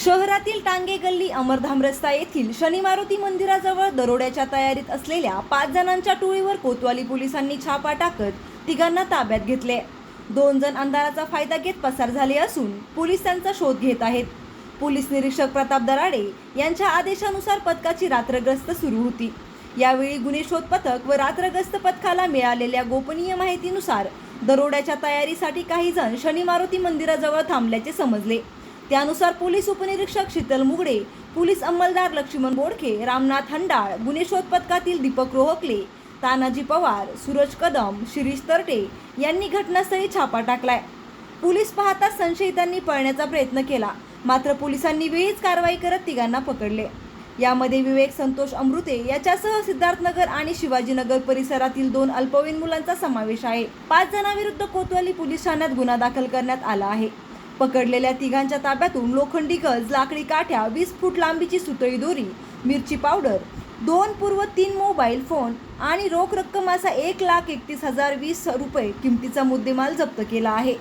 शहरातील टांगे गल्ली अमरधाम रस्ता येथील शनी मारुती मंदिराजवळ दरोड्याच्या तयारीत असलेल्या पाच जणांच्या टोळीवर कोतवाली पोलिसांनी छापा टाकत तिघांना ताब्यात घेतले. दोन जण अंधाराचा फायदा घेत पसार झाले असून पोलीस त्यांचा शोध घेत आहेत. पोलीस निरीक्षक प्रताप दराडे यांच्या आदेशानुसार पथकाची रात्रग्रस्त सुरू होती. यावेळी गुन्हे शोध पथक व रात्रग्रस्त पथकाला मिळालेल्या गोपनीय माहितीनुसार दरोड्याच्या तयारीसाठी काही जण शनी मारुती मंदिराजवळ थांबल्याचे समजले. त्यानुसार पोलीस उपनिरीक्षक शीतल मुगडे पोलीस अंमलदार लक्ष्मण बोडखे रामनाथ हंडाळ गुन्हे शोध पथकातील दीपक रोहकले तानाजी पवार सूरज कदम शिरीष तरटे यांनी घटनास्थळी छापा टाकलाय. पोलीस पाहताच संशयितांनी पळण्याचा प्रयत्न केला मात्र पोलिसांनी वेळीच कारवाई करत तिघांना पकडले. यामध्ये विवेक संतोष अमृते याच्यासह सिद्धार्थनगर आणि शिवाजीनगर परिसरातील दोन अल्पवयीन मुलांचा समावेश आहे. पाच जणांविरुद्ध कोतवाली पोलीस ठाण्यात गुन्हा दाखल करण्यात आला आहे. पकडलेल्या तिघांच्या ताब्यातून लोखंडी गज लाकडी काठ्या वीस फूट लांबीची सुतळी दोरी मिरची पावडर दोन पूर्व तीन मोबाईल फोन आणि रोख रक्कम असा एक लाख एकतीस हजार वीस रुपये किमतीचा मुद्देमाल जप्त केला आहे.